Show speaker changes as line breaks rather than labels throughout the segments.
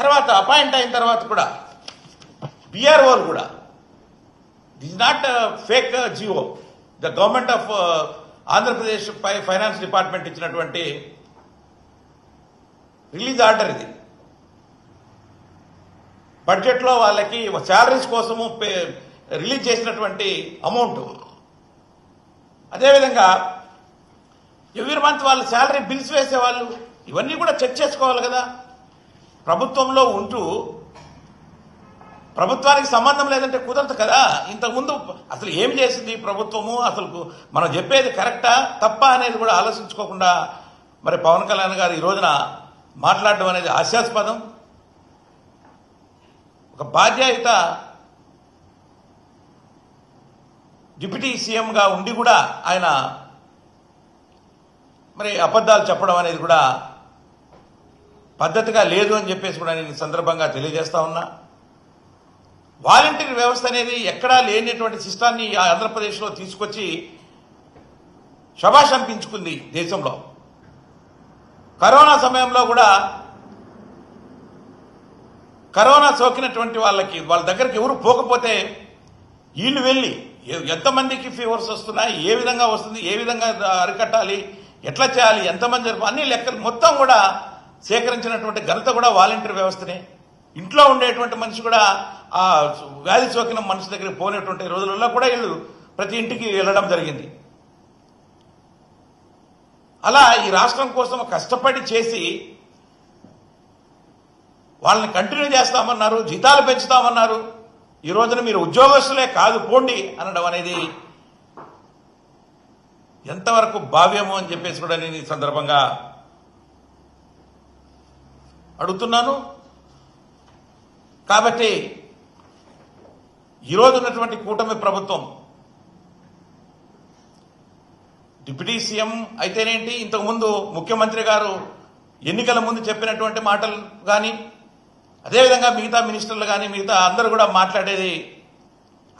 తర్వాత అపాయింట్ అయిన తర్వాత కూడా పిఆర్ఓలు కూడా. This not fake G O the government of Andhra Pradesh finance department ఇచ్చినటువంటి రిలీజ్ ఆర్డర్ ఇది. బడ్జెట్లో వాళ్ళకి శాలరీస్ కోసము రిలీజ్ చేసినటువంటి అమౌంట్ అదేవిధంగా ఎవ్రీ మంత్ వాళ్ళు శాలరీ బిల్స్ వేసేవాళ్ళు ఇవన్నీ కూడా చెక్ చేసుకోవాలి కదా. ప్రభుత్వంలో ఉంటూ ప్రభుత్వానికి సంబంధం లేదంటే కుదరదు కదా. ఇంతకుముందు అసలు ఏం చేసింది ప్రభుత్వము? అసలు మనం చెప్పేది కరెక్టా తప్ప అనేది కూడా ఆలోచించుకోకుండా మరి పవన్ కళ్యాణ్ గారు ఈ రోజున మాట్లాడడం అనేది హాస్యాస్పదం. ఒక బాధ్యత డిప్యూటీ సీఎంగా ఉండి కూడా ఆయన మరి అబద్ధాలు చెప్పడం అనేది కూడా పద్ధతిగా లేదు అని చెప్పేసి కూడా నేను సందర్భంగా తెలియజేస్తా ఉన్నా. వాలంటీర్ వ్యవస్థ అనేది ఎక్కడా లేనటువంటి సిస్టాన్ని ఆంధ్రప్రదేశ్లో తీసుకొచ్చి శభాష్ అనిపించుకుంది దేశంలో. కరోనా సమయంలో కూడా కరోనా సోకినటువంటి వాళ్ళకి వాళ్ళ దగ్గరికి ఎవరు పోకపోతే వీళ్ళు వెళ్ళి ఎంతమందికి ఫీవర్స్ వస్తున్నాయి ఏ విధంగా వస్తుంది ఏ విధంగా అరికట్టాలి ఎట్లా చేయాలి ఎంతమంది అన్ని లెక్కలు మొత్తం కూడా సేకరించినటువంటి ఘనత కూడా వాలంటీర్ వ్యవస్థనే. ఇంట్లో ఉండేటువంటి మనిషి కూడా ఆ వ్యాధి సోకిన మనిషి దగ్గరికి పోయినటువంటి రోజులలో కూడా వీళ్ళు ప్రతి ఇంటికి వెళ్ళడం జరిగింది. అలా ఈ రాష్ట్రం కోసం కష్టపడి చేసి వాళ్ళని కంటిన్యూ చేస్తామన్నారు జీతాలు పెంచుతామన్నారు. ఈ రోజున మీరు ఉద్యోగస్తులే కాదు పోండి అనడం అనేది ఎంతవరకు భావ్యము అని చెప్పేసి కూడా నేను ఈ సందర్భంగా అడుగుతున్నాను. కాబట్టి ఈరోజు ఉన్నటువంటి కూటమి ప్రభుత్వం డిప్యూటీ సీఎం అయితేనేంటి? ఇంతకుముందు ముఖ్యమంత్రి గారు ఎన్నికల ముందు చెప్పినటువంటి మాటలు కానీ అదేవిధంగా మిగతా మినిస్టర్లు కానీ మిగతా అందరూ కూడా మాట్లాడేది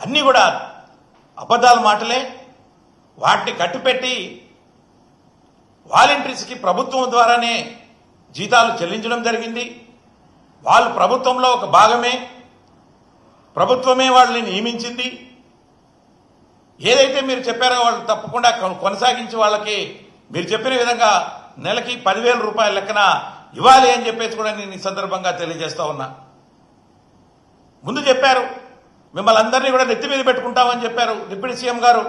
అన్నీ కూడా అబద్ధాల మాటలే. వాటిని కట్టుపెట్టి వాలంటీర్స్కి ప్రభుత్వం ద్వారానే జీతాలు చెల్లించడం జరిగింది. వాళ్ళు ప్రభుత్వంలో ఒక భాగమే ప్రభుత్వమే వాళ్ళని నియమించింది. ఏదైతే మీరు చెప్పారో వాళ్ళు తప్పకుండా కొనసాగించి వాళ్ళకి మీరు చెప్పిన విధంగా నెలకి పదివేల రూపాయల లెక్కన ఇవ్వాలి అని చెప్పేసి కూడా నేను ఈ సందర్భంగా తెలియజేస్తా ఉన్నా. ముందు చెప్పారు మిమ్మల్ని అందరినీ కూడా నెత్తి మీద పెట్టుకుంటామని చెప్పారు డిప్యూటీ సీఎం గారు.